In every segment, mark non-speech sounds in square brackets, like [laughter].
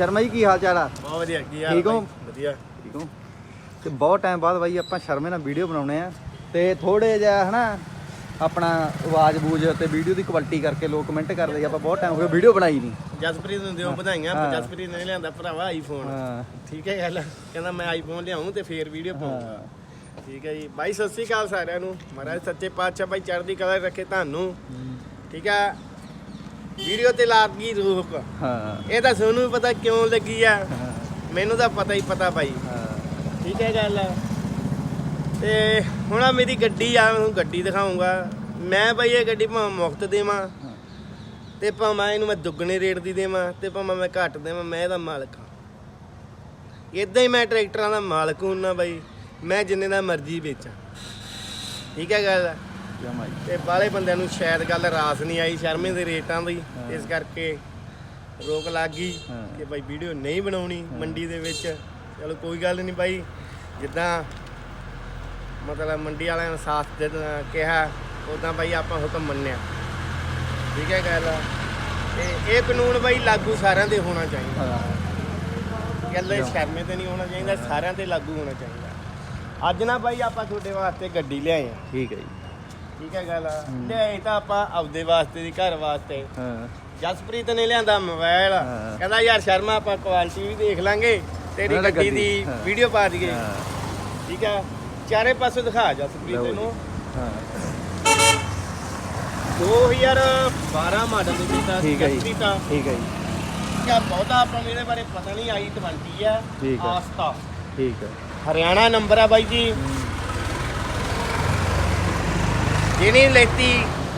ਸ਼ਰਮਾ ਜੀ ਕੀ ਹਾਲ ਚਾਲ ਆ? ਬਹੁਤ ਵਧੀਆ ਕੀ ਹਾਲ ਠੀਕ ਹੋ? ਵਧੀਆ। ਠੀਕ ਹੋ? ਤੇ ਬਹੁਤ ਟਾਈਮ ਬਾਅਦ ਬਾਈ ਆਪਾਂ ਸ਼ਰਮੇ ਨਾਲ ਵੀਡੀਓ ਬਣਾਉਣੇ ਆ। ਤੇ ਥੋੜੇ ਜਿਹਾ ਹਨਾ ਆਪਣਾ ਆਵਾਜ਼ ਬੂਝ ਤੇ ਵੀਡੀਓ ਦੀ ਕੁਆਲਿਟੀ ਕਰਕੇ ਲੋਕ ਕਮੈਂਟ ਕਰਦੇ ਆਪਾਂ ਬਹੁਤ ਟਾਈਮ ਹੋ ਗਿਆ ਵੀਡੀਓ ਬਣਾਈ ਨਹੀਂ ਜਸਪ੍ਰੀਤ ਨੂੰ ਦਿਓ ਵਧਾਈਆਂ ਹਾਂ। ਜਸਪ੍ਰੀਤ ਨੇ ਲਿਆਂਦਾ ਭਰਾਵਾ ਆਈਫੋਨ ਹਾਂ। ਠੀਕ ਹੈ ਗੱਲ। ਕਹਿੰਦਾ ਮੈਂ ਆਈਫੋਨ ਲਿਆਉਂ ਤੇ ਫੇਰ ਵੀਡੀਓ ਪਾਉਂਗਾ ਠੀਕ ਹੈ ਜੀ। ਬਾਈ ਸਤਿ ਸ੍ਰੀ ਅਕਾਲ ਸਾਰਿਆਂ ਨੂੰ। ਮਹਾਰਾਜ ਸੱਚੇ ਪਾਤਸ਼ਾਹ ਬਾਈ ਚੜ੍ਹਦੀ ਕਲਾ 'ਚ ਰੱਖੇ ਤੁਹਾਨੂੰ। ਠੀਕ ਹੈ। ਵੀਡੀਓ ਤੇ ਲਾ ਗਈ ਰੂਪ? ਹਾਂ। ਇਹ ਤਾਂ ਤੁਹਾਨੂੰ ਵੀ ਪਤਾ ਕਿਉਂ ਲੱਗੀ ਆ। ਮੈਨੂੰ ਤਾਂ ਪਤਾ ਹੀ ਪਤਾ ਹਾਂ। ਠੀਕ ਹੈ ਗੱਲ ਤੇ ਹੁਣ ਆ ਮੇਰੀ ਗੱਡੀ ਆ ਮੈਂ ਗੱਡੀ ਦਿਖਾਉਂਗਾ। ਮੈਂ ਬਈ ਇਹ ਗੱਡੀ ਭਾਵੇਂ ਮੁਫਤ ਦੇਵਾਂ ਤੇ ਭਾਵੇਂ ਇਹਨੂੰ ਮੈਂ ਦੁੱਗਣੇ ਰੇਟ ਦੀ ਦੇਵਾਂ ਤੇ ਭਾਵੇਂ ਮੈਂ ਘੱਟ ਦੇਵਾਂ ਮੈਂ ਇਹਦਾ ਮਾਲਕ ਹਾਂ। ਇਦਾਂ ਹੀ ਮੈਂ ਟਰੈਕਟਰਾਂ ਦਾ ਮਾਲਕ ਹੁੰਨਾ ਬਾਈ ਮੈਂ ਜਿੰਨੇ ਦਾ ਮਰਜ਼ੀ ਵੇਚਾਂ। ਠੀਕ ਹੈ ਗੱਲ ਜਮਾ ਜੀ ਤੇ ਬਾਹਲੇ ਬੰਦਿਆਂ ਨੂੰ ਸ਼ਾਇਦ ਗੱਲ ਰਾਸ ਨਹੀਂ ਆਈ ਸ਼ਰਮੇ ਦੇ ਰੇਟਾਂ ਦੀ। ਇਸ ਕਰਕੇ ਰੋਕ ਲੱਗ ਗਈ। ਕਿ ਬਾਈ ਵੀਡੀਓ ਨਹੀਂ ਬਣਾਉਣੀ ਮੰਡੀ ਦੇ ਵਿੱਚ। ਚਲੋ ਕੋਈ ਗੱਲ ਨਹੀਂ ਬਾਈ। ਜਿੱਦਾਂ ਮਤਲਬ ਮੰਡੀ ਵਾਲਿਆਂ ਨੇ ਸਾਥ ਦੇ ਦੇਣਾ ਕਿਹਾ ਉਦਾਂ ਬਾਈ ਆਪਾਂ ਹੁਕਮ ਮੰਨਿਆ। ਠੀਕ ਹੈ ਗੱਲ? ਤੇ ਇਹ ਕਾਨੂੰਨ ਬਾਈ ਲਾਗੂ ਸਾਰਿਆਂ ਦੇ ਹੋਣਾ ਚਾਹੀਦਾ। ਗੱਲ। ਸ਼ਰਮੇ ਤੇ ਨਹੀਂ ਹੋਣਾ ਚਾਹੀਦਾ ਸਾਰਿਆਂ ਤੇ ਲਾਗੂ ਹੋਣਾ ਚਾਹੀਦਾ। ਅੱਜ ਨਾ ਬਾਈ ਆਪਾਂ ਤੁਹਾਡੇ ਵਾਸਤੇ ਗੱਡੀ ਲਿਆਏ ਆ। ਠੀਕ ਹੈ ਜੀ। ਠੀਕ ਹੈ ਗੱਲ ਲਿਆਏ ਤਾਂ ਆਪਾਂ ਆਪਦੇ ਵਾਸਤੇ ਦੀ ਘਰ ਵਾਸਤੇ। ਹਾਂ। ਜਸਪ੍ਰੀਤ ਨੇ ਲਿਆਂਦਾ ਮੋਬਾਈਲ। ਕਹਿੰਦਾ ਯਾਰ ਸ਼ਰਮਾ ਆਪਾਂ ਕੁਆਲਿਟੀ ਵੀ ਦੇਖ ਲਾਂਗੇ। ਤੇਰੀ ਗੱਡੀ ਦੀ। ਵੀਡੀਓ ਪਾ ਦਈਏ। ਠੀਕ ਹੈ ਚਾਰੇ ਪਾਸੇ ਦਿਖਾ ਜਸਪ੍ਰੀਤ। ਨੂੰ ਹਾਂ। 2012 ਮਾਡਲ ਦੇ ਵਿੱਚ ਠੀਕ ਹੈ ਜੀ। ਠੀਕ ਹੈ ਜੀ। ਕਿਆ ਬਹੁਤਾ ਆਪਾਂ ਨੂੰ ਇਹਦੇ ਬਾਰੇ ਪਤਾ ਨਹੀਂ ਆਈ 20 ਆ। ਆਸਤਾ। ਠੀਕ ਹੈ ਹਰਿਆਣਾ ਨੰਬਰ ਆ ਬਾਈ ਜੀ। ਜਿਹਨੇ ਲੈਤੀ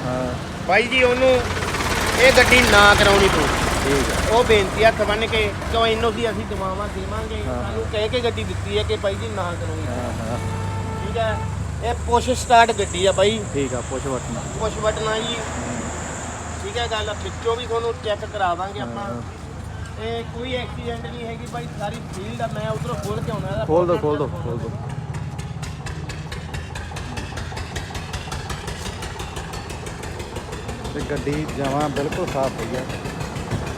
ਹਾਂ। ਬਾਈ ਜੀ ਉਹਨੂੰ ਇਹ ਗੱਡੀ ਨਾ ਕਰਾਉਣੀ ਪਊ। ਠੀਕ ਹੈ ਉਹ ਬੇਨਤੀ ਹੱਥ ਬੰਨ ਕੇ ਕਿਉਂ ਇਹਨੂੰ ਦੀ ਅਸੀਂ ਦਵਾਵਾਂ ਦੇਵਾਂਗੇ। ਹਾਂ। ਸਾਨੂੰ ਕਹਿ ਕੇ ਗੱਡੀ ਦਿੱਤੀ ਹੈ ਕਿ ਬਾਈ ਜੀ ਨਾ ਕਰਾਉਣੀ ਹਾਂ ਹਾਂ। ਠੀਕ ਹੈ ਇਹ ਪੁਸ਼ ਸਟਾਰਟ ਗੱਡੀ ਆ ਬਾਈ। ਠੀਕ ਆ ਪੁਸ਼ ਬਟਨ ਪੁਸ਼ ਬਟਨ ਜੀ। ਠੀਕ ਹੈ ਗੱਲ ਵਿੱਚੋਂ ਵੀ ਤੁਹਾਨੂੰ ਚੈੱਕ ਕਰਾਵਾਂਗੇ ਆਪਾਂ। ਇਹ ਕੋਈ ਐਕਸੀਡੈਂਟ ਨਹੀਂ ਹੈਗੀ ਬਾਈ ਸਾਰੀ ਫੀਲਡ ਆ। ਮੈਂ ਉਧਰੋਂ ਖੋਲ ਕੇ ਆਉਣਾ ਇਹਦਾ ਖੋਲ ਦੋ ਖੋਲ ਦੋ ਖੋਲ ਦੋ। ਤੇ ਗੱਡੀ ਜਮਾਂ ਬਿਲਕੁਲ ਸਾਫ਼ ਪਈ ਆ।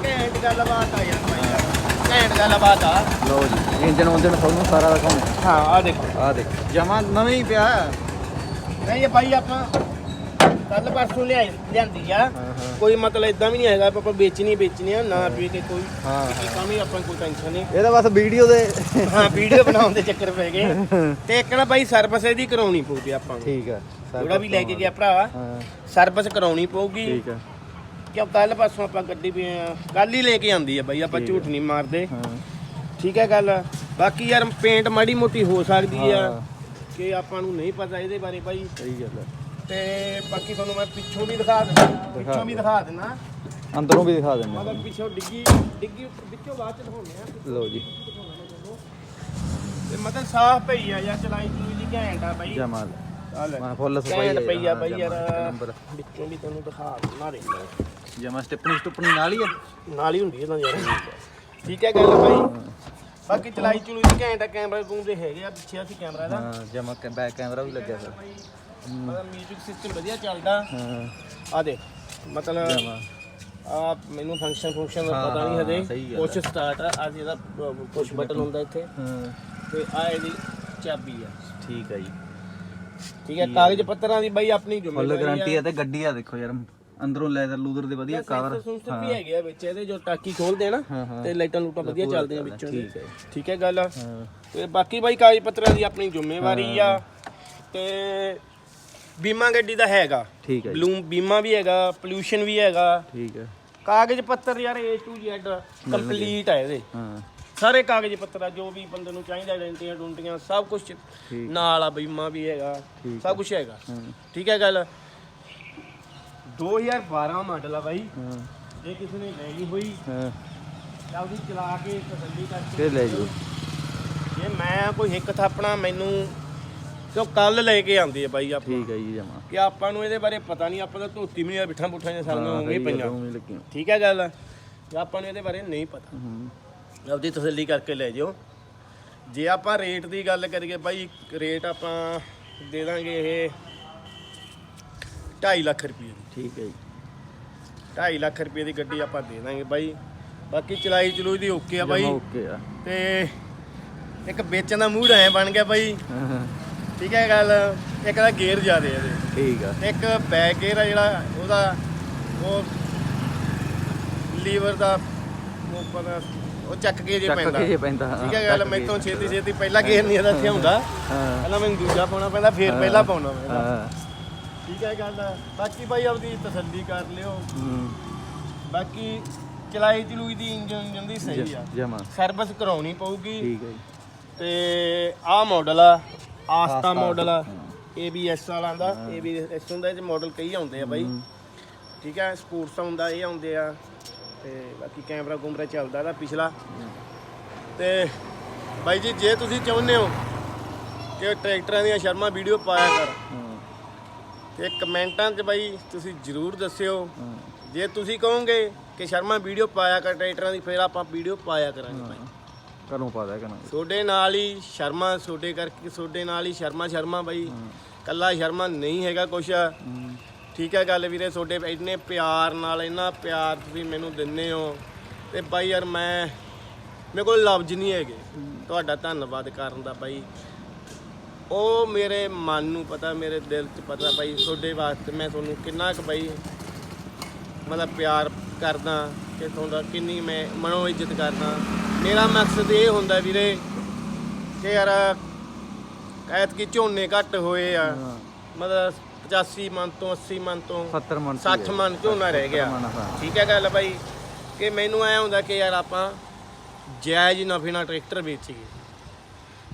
ਘੈਂਟ ਗੱਲਬਾਤ ਆ ਯਾਰ। ਘੈਂਟ ਗੱਲਬਾਤ ਆ। ਜੀ ਇੰਜਨ ਉਂਜਨ ਤੁਹਾਨੂੰ ਸਾਰਾ ਦਿਖਾਉਣਾ। ਹਾਂ ਆ ਦੇਖੋ। ਆ ਦੇਖ ਜਮਾਂ ਨਵੇਂ ਹੀ ਪਿਆ। ਨਹੀਂ ਇਹ ਬਾਈ ਆਪਾਂ ਕੱਲ ਪਰਸੋਂ ਲਿਆਈ ਲਿਆਂਦੀ ਆ। ਹਾਂ ਹਾਂ। ਕੋਈ ਮਤਲਬ ਇਦਾਂ ਵੀ ਨਹੀਂ ਹੈਗਾ ਆਪਾਂ ਵੇਚਣੀ ਵੇਚਣੀ ਆ ਨਾ ਪੀ ਕੇ ਕੋਈ ਹਾਂ ਕਿਸੇ ਵੀ ਆਪਾਂ ਕੋਈ ਟੈਨਸ਼ਨ ਨਹੀਂ। ਇਹ ਤਾਂ ਬਸ ਵੀਡੀਓ ਦੇ ਹਾਂ ਵੀਡੀਓ ਬਣਾਉਣ ਦੇ ਚੱਕਰ ਪੈ ਗਏ। [laughs] ਤੇ ਇੱਕ ਨਾ ਬਾਈ ਸਰਵਿਸ ਇਹਦੀ ਕਰਾਉਣੀ ਪਊਗੀ ਆਪਾਂ ਨੂੰ। ਠੀਕ ਆ ਜਿਹੜਾ ਵੀ ਲੈ ਕੇ ਗਿਆ ਭਰਾ। ਹਾਂ। ਸਰਵਿਸ ਕਰਾਉਣੀ ਪਊਗੀ। ਠੀਕ ਆ। ਕਿਉਂ ਕੱਲ ਪਰਸੋਂ ਆਪਾਂ ਗੱਡੀ ਵੀ ਕੱਲ ਹੀ ਲੈ ਕੇ ਆਂਦੀ ਆ ਬਾਈ ਆਪਾਂ ਝੂਠ ਨਹੀਂ ਮਾਰਦੇ। ਹਾਂ। ਠੀਕ ਹੈ ਗੱਲ। ਬਾਕੀ ਯਾਰ ਪੇਂਟ ਮਾੜੀ ਮੋਟੀ ਹੋ ਸਕਦੀ ਆ। ਹਾਂ। ਕਿ ਆਪਾਂ ਨੂੰ ਨਹੀਂ ਪਤਾ ਇਹਦੇ ਬਾਰੇ ਬਾਈ। ਸਹੀ ਗੱਲ ਹੈ ਤੇ ਬਾਕੀ ਤੁਹਾਨੂੰ ਮੈਂ ਪਿੱਛੋਂ ਵੀ ਦਿਖਾ ਦਿੰਦਾ। ਪਿੱਛੋਂ ਵੀ ਦਿਖਾ ਦਿੰਦਾ। ਅੰਦਰੋਂ ਵੀ ਦਿਖਾ ਦਿੰਦੇ। ਮਤਲਬ ਪਿੱਛੋਂ ਡਿੱਗੀ ਡਿੱਗੀ ਵਿੱਚੋਂ ਬਾਅਦ ਚ ਦਿਖਾਉਂਦੇ ਆ। ਲਓ ਜੀ। ਤੇ ਮਤਲਬ ਸਾਫ਼ ਪਈ ਆ ਯਾਰ ਚਲਾਈ ਚਲੂਈ ਦੀ ਘੈਂਟ ਆ ਬਾਈ। ਜਮਾਲ ਮੈਂ ਫੁੱਲ ਸਫ਼ਾਈ ਘੈਂਟ ਪਈ ਆ ਬਾਈ ਯਾਰ। ਵਿੱਚੋਂ ਵੀ ਤੁਹਾਨੂੰ ਦਿਖਾ ਦਿੰਦਾ ਦੇ ਜਮਾ ਸਟਿਪਣੀ ਸਟੁਪਣੀ ਨਾਲ ਹੀ ਆ। ਨਾਲ ਹੀ ਹੁੰਦੀ ਇਹਦਾ ਯਾਰ। ਠੀਕ ਹੈ ਗੱਲ ਬਾਈ। ਬਾਕੀ ਚਲਾਈ ਚਲੂਈ ਦੀ ਘੈਂਟ ਆ ਕੈਮਰਾ ਕੂਮ ਦੇ ਹੈਗੇ ਆ ਪਿੱਛੇ ਅਸੀਂ ਕੈਮਰਾ ਦਾ ਹਾਂ ਜਮਾ ਬੈਕ ਕੈਮਰਾ ਵੀ ਲੱਗਿਆ ਸਰ। ਮਤਲਬ ਮਿਊਜ਼ਿਕ ਸਿਸਟਮ ਵਧੀਆ ਚੱਲਦਾ। ਹਾਂ। ਆ ਦੇਖ ਮਤਲਬ ਜਮਾ ਆ ਮੈਨੂੰ ਫੰਕਸ਼ਨ ਫੰਕਸ਼ਨ ਦਾ ਹਾਂ, ਪਤਾ ਨਹੀਂ ਹਾਂ, ਹਜੇ। ਸਹੀ ਗੱਲ ਪੁਸ਼ ਸਟਾਰਟ ਆ ਅੱਜ ਇਹਦਾ ਪੁਸ਼ ਬਟਨ ਹੁੰਦਾ ਇੱਥੇ। ਹਾਂ। ਤੇ ਆ ਇਹਦੀ ਚਾਬੀ ਆ। ਠੀਕ ਆ ਜੀ। ਠੀਕ ਹੈ ਕਾਗਜ਼ ਪੱਤਰਾਂ ਦੀ ਬਾਈ ਆਪਣੀ ਫੁੱਲ ਜ਼ਿੰਮੇਵਾਰੀ ਗਾਰੰਟੀ ਆ। ਤੇ ਗੱਡੀ ਆ ਦੇਖੋ ਯਾਰ ਅੰਦਰੋਂ ਲੈਦਰ ਲੂਦਰ ਦੇ ਵਧੀਆ ਕਵਰ ਸੈਂਸਰ ਵੀ ਹੈਗੇ ਆ ਵਿੱਚ ਇਹਦੇ ਜੋ ਟਾਕੀ ਖੋਲਦੇ ਆ ਨਾ ਹਾਂ, ਹਾਂ। ਤੇ ਲਾਈਟਾਂ ਲੂਟਾਂ ਵਧੀਆ ਪੂਰਾ ਚੱਲਦੀਆਂ ਚੱਲਦਾ, ਵਿੱਚੋਂ ਦੀ। ਠੀਕ ਹੈ। ਠੀਕ ਹੈ ਗੱਲ ਹਾਂ। ਤੇ ਬਾਕੀ ਬਾਈ ਕਾਗਜ਼ ਪੱਤਰਾਂ ਦੀ ਆਪਣੀ ਜ਼ਿੰਮੇਵਾਰੀ ਆ। ਤੇ ਬੀਮਾ ਗੱਡੀ ਦਾ ਹੈਗਾ। ਠੀਕ ਹੈ ਜੀ। ਬਲੂਮ ਬੀਮਾ ਵੀ ਹੈਗਾ ਪੋਲੂਸ਼ਨ ਵੀ ਹੈਗਾ। ਠੀਕ ਹੈ। ਕਾਗਜ਼ ਪੱਤਰ ਯਾਰ A to Z ਕੰਪਲੀਟ ਹੈ ਇਹਦੇ। ਹਾਂ। ਸਾਰੇ ਕਾਗਜ਼ ਪੱਤਰ ਆ ਜੋ ਵੀ ਬੰਦੇ ਨੂੰ ਚਾਹੀਦਾ ਆਇਡੈਂਟੀਆਂ ਡੁੰਟੀਆਂ ਸਭ ਕੁਝ। ਨਾਲ ਆ ਬੀਮਾ ਵੀ ਹੈਗਾ ਠੀਕ ਸਭ ਕੁਝ ਹੈਗਾ। ਹਾਂ। ਠੀਕ ਹੈ ਗੱਲ? 2012 ਮਾਡਲ ਆ ਬਾਈ। ਹਾਂ। ਜੇ ਕਿਸੇ ਨੇ ਲੈਣੀ ਹੋਈ ਹਾਂ। ਤਾਂ ਉਹਦੀ ਚਲਾ ਕੇ ਤਸੱਲੀ ਕਰਕੇ ਤੇ ਲੈ ਜਾਓ। ਜੇ ਮੈਂ ਕੋਈ ਹਿੱਕ ਥਾਪਣਾ ਮੈਨੂੰ ਕਿਉਂ ਕੱਲ ਲੈ ਕੇ ਆਂਦੀ ਹੈ ਬਾਈ ਆਪਾਂ। ਠੀਕ ਹੈ ਜੀ ਜਮਾ। ਕਿ ਆਪਾਂ ਨੂੰ ਇਹਦੇ ਬਾਰੇ ਪਤਾ ਨਹੀਂ ਆਪਾਂ ਤਾਂ ਧੋਤੀ ਵੀ ਨਹੀਂ ਬਿਠਾ ਬੁੱਠਾ ਜਿਹਾ ਸਾਰੀਆਂ ਉਵੇਂ ਪਈਆਂ। ਠੀਕ ਹੈ ਗੱਲ ਜੇ ਆਪਾਂ ਨੂੰ ਇਹਦੇ ਬਾਰੇ ਨਹੀਂ ਪਤਾ। ਹੂੰ। ਆਪਦੀ ਤਸੱਲੀ ਕਰਕੇ ਲੈ ਜਿਓ। ਜੇ ਆਪਾਂ ਰੇਟ ਦੀ ਗੱਲ ਕਰੀਏ ਬਾਈ ਰੇਟ ਆਪਾਂ ਦੇ ਦਾਂਗੇ ਇਹ 2.5 ਲੱਖ ਰੁਪਏ ਦੀ। ਠੀਕ ਹੈ ਜੀ। 2.5 ਲੱਖ ਰੁਪਏ ਦੀ ਗੱਡੀ ਆਪਾਂ ਦੇ ਦਾਂਗੇ ਬਾਈ। ਬਾਕੀ ਚਲਾਈ ਚਲੂਈ ਦੀ ਓਕੇ ਆ ਬਾਈ। ਓਕੇ ਆ। ਤੇ ਇੱਕ ਵੇਚਣ ਦਾ ਮੂਡ ਐ ਬਣ ਗਿਆ ਬਾਈ। ਠੀਕ ਹੈ ਗੱਲ ਇੱਕ ਦਾ ਗੇਅਰ ਜ਼ਿਆਦੇ ਆ ਇਹਦੇ। ਠੀਕ ਆ। ਇੱਕ ਬੈਕ ਗੇਅਰ ਆ ਜਿਹੜਾ ਉਹਦਾ ਉਹ ਲੀਵਰ ਦਾ ਉਹ ਪਤਾ ਉਹ ਚੱਕ ਕੇ ਜੇ ਚੱਕ ਪੈਂਦਾ। ਕੇ ਜੇ ਪੈਂਦਾ, ਹਾਂ, ਠੀਕ ਹੈ ਗੱਲ ਚੱਕ ਕੇ। ਮੈਥੋਂ ਛੇਤੀ ਛੇਤੀ ਪਹਿਲਾ ਗੇਅਰ ਨਹੀਂ ਇਹਦਾ ਇੱਥੇ ਹੁੰਦਾ। ਹਾਂ। ਪਹਿਲਾਂ ਮੈਨੂੰ ਦੂਜਾ ਪਾਉਣਾ ਪੈਂਦਾ ਫਿਰ ਪਹਿਲਾ ਪਾਉਣਾ ਪੈਂਦਾ। ਹਾਂ। ਠੀਕ ਹੈ ਗੱਲ। ਬਾਕੀ ਬਾਈ ਆਪਦੀ ਤਸੱਲੀ ਕਰ ਲਿਓ। ਹੂੰ। ਬਾਕੀ ਚਲਾਈ ਚਲੂਈ ਦੀ ਇੰਜਨ ਇੰਜਨ ਦੀ ਸਹੀ ਆ। ਜਮਾ। ਸਰਵਿਸ ਕਰਾਉਣੀ ਪਊਗੀ। ਠੀਕ ਹੈ ਜੀ। ਤੇ ਆਹ ਮਾਡਲ ਆ ਆਸਤਾ ਮਾਡਲ ਆ। ਹਾਂ। ABS ਵਾਲਾ ਦਾ ABS ਹੁੰਦਾ ਇਹ ਮਾਡਲ ਕਈ ਆਉਂਦੇ ਆ ਬਾਈ। ਠੀਕ ਹੈ ਸਪੋਰਟਸ ਹੁੰਦਾ ਇਹ ਆਉਂਦੇ ਆ। ਤੇ ਬਾਕੀ ਕੈਮਰਾ ਕੁਮਰਾ ਚੱਲਦਾ ਇਹਦਾ ਪਿਛਲਾ। ਤੇ ਬਾਈ ਜੀ ਜੇ ਤੁਸੀਂ ਚਾਹੁੰਦੇ ਹੋ ਕਿ ਟਰੈਕਟਰਾਂ ਦੀਆਂ ਸ਼ਰਮਾ ਵੀਡੀਓ ਪਾਇਆ ਕਰ ਤੇ ਕਮੈਂਟਾਂ 'ਚ ਬਾਈ ਤੁਸੀਂ ਜਰੂਰ ਦੱਸਿਓ। ਜੇ ਤੁਸੀਂ ਕਹੋਗੇ ਕਿ ਸ਼ਰਮਾ ਵੀਡੀਓ ਪਾਇਆ ਕਰ ਟਰੈਕਟਰਾਂ ਦੀ ਫਿਰ ਆਪਾਂ ਵੀਡੀਓ ਪਾਇਆ ਕਰਾਂਗੇ ਬਾਈ। ਕਦੋਂ ਪਾ ਦਿਆ ਕਰਾਂ ਤੁਹਾਡੇ ਨਾਲ ਹੀ ਸ਼ਰਮਾ, ਤੁਹਾਡੇ ਕਰਕੇ, ਤੁਹਾਡੇ ਨਾਲ ਹੀ ਸ਼ਰਮਾ ਸ਼ਰਮਾ ਬਾਈ। ਕੱਲਾ ਸ਼ਰਮਾ ਨਹੀਂ ਹੈਗਾ ਕੁਛ। ਠੀਕ ਹੈ ਗੱਲ ਵੀਰੇ, ਤੁਹਾਡੇ ਇੰਨੇ ਪਿਆਰ ਨਾਲ, ਇੰਨਾ ਪਿਆਰ ਤੁਸੀਂ ਮੈਨੂੰ ਦਿੰਦੇ ਹੋ। ਤੇ ਬਾਈ ਯਾਰ ਮੈਂ, ਮੇਰੇ ਕੋਲ ਲਫ਼ਜ਼ ਨਹੀਂ ਹੈਗੇ। ਤੁਹਾਡਾ ਧੰਨਵਾਦ ਕਰਨ ਦਾ ਬਾਈ। ਉਹ ਮੇਰੇ ਮਨ ਨੂੰ ਪਤਾ, ਮੇਰੇ ਦਿਲ 'ਚ ਪਤਾ ਬਾਈ, ਤੁਹਾਡੇ ਵਾਸਤੇ ਮੈਂ ਤੁਹਾਨੂੰ ਕਿੰਨਾ ਕੁ ਬਾਈ ਮਤਲਬ ਪਿਆਰ ਕਰਦਾ ਕਿ ਤੁਹਾਡਾ ਕਿੰਨੀ ਮੈਂ ਮਨੋ ਇੱਜ਼ਤ ਕਰਦਾ। ਮੇਰਾ ਮਕਸਦ ਇਹ ਹੁੰਦਾ ਵੀਰੇ ਕਿ ਯਾਰ ਐਤਕੀ ਝੋਨੇ ਘੱਟ ਹੋਏ ਆ। ਮਤਲਬ 85 ਮਨ ਤੋਂ 80 ਮਨ ਤੋਂ 70 ਮਨ 60 ਮਨ ਝੋਨਾ ਰਹਿ ਗਿਆ। ਠੀਕ ਹੈ ਗੱਲ ਬਾਈ। ਕਿ ਮੈਨੂੰ ਐ ਹੁੰਦਾ ਕਿ ਯਾਰ ਆਪਾਂ ਜਾਇਜ਼ ਨਫੇ ਨਾਲ ਟਰੈਕਟਰ ਵੇਚੀਏ।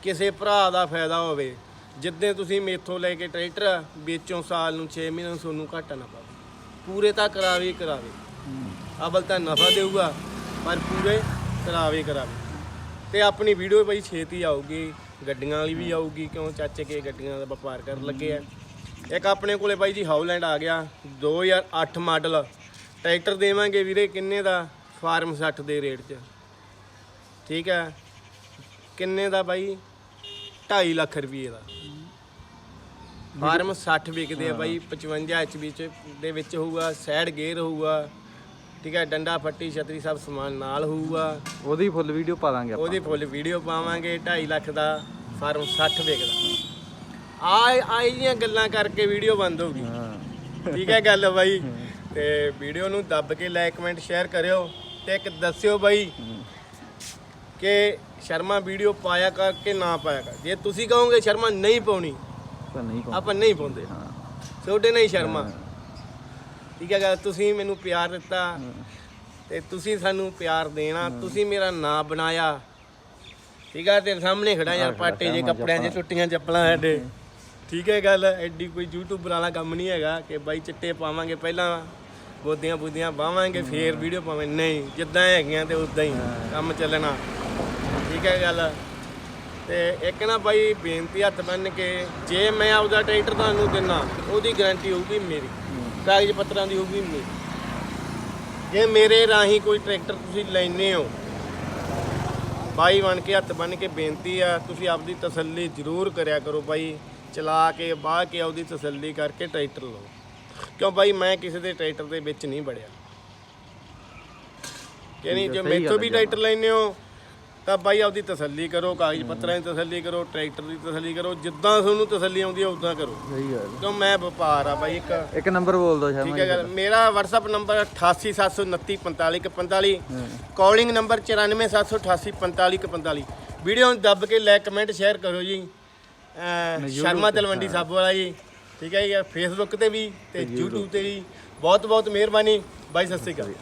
ਕਿਸੇ ਭਰਾ ਦਾ ਫਾਇਦਾ ਹੋਵੇ। ਜਿੱਦਾਂ ਤੁਸੀਂ ਮੇਥੋਂ ਲੈ ਕੇ ਟਰੈਕਟਰ ਵੇਚੋ ਸਾਲ ਨੂੰ 6 ਮਹੀਨੇ ਨੂੰ ਤੁਹਾਨੂੰ ਘਾਟਾ ਨਾ ਪਵੇ ਪੂਰੇ ਤਾਂ ਕਰਾਵੇ ਕਰਾਵੇ। ਅਬਲ ਤਾਂ ਨਫਾ ਦੇਊਗਾ ਪਰ ਪੂਰੇ ਕਰਾਵੇ ਕਰਾਵੇ। ਤੇ ਆਪਣੀ ਵੀਡੀਓ ਬਈ ਛੇਤੀ ਆਊਗੀ ਗੱਡੀਆਂ ਵਾਲੀ ਵੀ ਆਊਗੀ ਕਿਉਂ ਚਾਚੇ ਕੇ ਗੱਡੀਆਂ ਦਾ ਵਪਾਰ ਕਰਨ ਲੱਗੇ ਆ। ਇੱਕ ਆਪਣੇ ਕੋਲੇ ਬਾਈ ਜੀ ਹਾਊਲੈਂਡ ਆ ਗਿਆ 2008 ਮਾਡਲ। ਟਰੈਕਟਰ ਦੇਵਾਂਗੇ ਵੀਰੇ ਕਿੰਨੇ ਦਾ? ਫਾਰਮ 60 ਦੇ ਰੇਟ 'ਚ। ਠੀਕ ਹੈ ਕਿੰਨੇ ਦਾ ਬਾਈ? 2.5 ਲੱਖ ਰੁਪਏ ਦਾ। ਫਾਰਮ 60 ਵਿਕਦੇ ਆ ਬਾਈ 55 ਐਚਪੀ ਚ ਦੇ ਵਿੱਚ ਹੋਊਗਾ ਸਾਈਡ ਗੇਅਰ ਹੋਊਗਾ। ਠੀਕ ਹੈ ਡੰਡਾ ਫੱਟੀ ਛਤਰੀ ਸਭ ਸਮਾਨ ਨਾਲ ਹੋਊਗਾ। ਉਹਦੀ ਫੁੱਲ ਵੀਡੀਓ ਪਾ ਦਾਂਗੇ ਆਪਾਂ। ਉਹਦੀ ਫੁੱਲ ਵੀਡੀਓ ਪਾਵਾਂਗੇ 2.5 ਲੱਖ ਦਾ ਫਾਰਮ 60 ਵਿਕਦਾ। ਆ ਆਈਆਂ ਗੱਲਾਂ ਕਰਕੇ ਵੀਡੀਓ ਬੰਦ ਹੋ ਗਈ। ਹਾਂ। ਠੀਕ ਹੈ ਗੱਲ ਬਾਈ। ਤੇ ਵੀਡੀਓ ਨੂੰ ਦੱਬ ਕੇ ਲਾਈਕ ਕਮੈਂਟ ਸ਼ੇਅਰ ਕਰਿਓ ਤੇ ਇੱਕ ਦੱਸਿਓ ਬਾਈ ਕਿ ਸ਼ਰਮਾ ਵੀਡੀਓ ਪਾਇਆ ਕਰ ਕਿ ਨਾ ਪਾਇਆ ਕਰ। ਜੇ ਤੁਸੀਂ ਕਹੋਗੇ ਸ਼ਰਮਾ ਨਹੀਂ ਪਾਉਣੀ ਤਾਂ ਨਹੀਂ ਆਪਾਂ ਨਹੀਂ ਪਾਉਂਦੇ। ਹਾਂ। ਤੁਹਾਡੇ ਨਹੀਂ ਸ਼ਰਮਾ। ਠੀਕ ਹੈ ਗੱਲ ਤੁਸੀਂ ਮੈਨੂੰ ਪਿਆਰ ਦਿੱਤਾ ਤੇ ਤੁਸੀਂ ਸਾਨੂੰ ਪਿਆਰ ਦੇਣਾ ਤੁਸੀਂ ਮੇਰਾ ਨਾਂ ਬਣਾਇਆ ਠੀਕ ਹੈ ਤੇਰੇ ਸਾਹਮਣੇ ਖੜਾ ਯਾਰ ਪਾਟੇ ਜੇ ਕੱਪੜਿਆਂ 'ਚ। ਟੁੱਟੀਆਂ ਚੱਪਲਾਂ ਸਾਡੇ। ਠੀਕ ਹੈ ਗੱਲ ਐਡੀ ਕੋਈ ਯੂਟਿਊਬਰ ਵਾਲਾ ਕੰਮ ਨਹੀਂ ਹੈਗਾ ਕਿ ਬਾਈ ਚਿੱਟੇ ਪਾਵਾਂਗੇ ਪਹਿਲਾਂ ਬੋਦੀਆਂ ਬੁੱਦੀਆਂ ਬਾਵਾਂਗੇ ਫੇਰ ਵੀਡੀਓ ਪਾਵਾਂਗੇ। ਨਹੀਂ ਜਿੱਦਾਂ ਹੈਗੀਆਂ ਤੇ ਉਦਾਂ ਹੀ ਕੰਮ ਚੱਲਣਾ। ਠੀਕ ਹੈ ਗੱਲ। ਤੇ ਇੱਕ ਨਾ ਬਾਈ ਬੇਨਤੀ ਹੱਥ ਬੰਨ ਕੇ ਜੇ ਮੈਂ ਆਪਦਾ ਟਰੈਕਟਰ ਤੁਹਾਨੂੰ ਦਿੰਨਾ ਉਹਦੀ ਗਾਰੰਟੀ ਹੋਊਗੀ ਮੇਰੀ। ਕਾਗਜ਼ ਪੱਤਰਾਂ ਦੀ ਹੋਊਗੀ ਮੇਰੀ ਜੇ ਮੇਰੇ ਰਾਹੀਂ ਕੋਈ ਟਰੈਕਟਰ ਤੁਸੀਂ ਲੈਨੇ ਹੋ ਬਾਈ ਬਣ ਕੇ ਹੱਥ ਬੰਨ ਕੇ ਬੇਨਤੀ ਆ ਤੁਸੀਂ ਆਪਦੀ ਤਸੱਲੀ ਜ਼ਰੂਰ ਕਰਿਆ ਕਰੋ ਬਾਈ ਚਲਾ ਕੇ ਬਾਹ ਕੇ ਆਪਦੀ ਤਸੱਲੀ ਕਰਕੇ ਟਰੈਕਟਰ ਲਓ। ਕਿਉਂ ਬਾਈ ਮੈਂ ਕਿਸੇ ਦੇ ਟਰੈਕਟਰ ਦੇ ਵਿੱਚ ਨਹੀਂ ਵੜਿਆ। ਕਿ ਨਹੀਂ ਠੀਕ ਜੇ ਮੈਥੋਂ ਗੱਲ ਵੀ ਟਰੈਕਟਰ ਲੈਨੇ ਹੋ ਤਾਂ ਬਾਈ ਆਪਦੀ ਤਸੱਲੀ ਕਰੋ ਕਾਗਜ਼ ਪੱਤਰਾਂ ਦੀ ਤਸੱਲੀ ਕਰੋ ਟਰੈਕਟਰ ਦੀ ਤਸੱਲੀ ਕਰੋ ਜਿੱਦਾਂ ਤੁਹਾਨੂੰ ਤਸੱਲੀ ਆਉਂਦੀ ਹੈ ਉਦਾਂ ਕਰੋ। ਸਹੀ ਗੱਲ ਕਿਉਂ ਮੈਂ ਵਪਾਰ ਆ ਬਾਈ ਇੱਕ ਇੱਕ ਨੰਬਰ ਬੋਲ ਦੋ ਸ਼ਰਮਾ ਠੀਕ ਹੈ ਗੱਲ ਮੇਰਾ WhatsApp ਨੰਬਰ 8879345145 ਕਾਲਿੰਗ ਨੰਬਰ 9478845145 ਵੀਡੀਓ ਨੂੰ ਦੱਬ ਕੇ ਲਾਈਕ ਕਮੈਂਟ ਸ਼ੇਅਰ ਕਰੋ ਜੀ। ਸ਼ਰਮਾ ਤਲਵੰਡੀ ਸਾਬੋ ਵਾਲਾ ਜੀ। ਠੀਕ ਹੈ ਜੀ ਫੇਸਬੁੱਕ ਤੇ ਵੀ ਤੇ YouTube ਤੇ ਵੀ। ਬਹੁਤ ਬਹੁਤ ਮਿਹਰਬਾਨੀ। ਬਾਈ ਸਤਿ ਸ਼੍ਰੀ ਅਕਾਲ।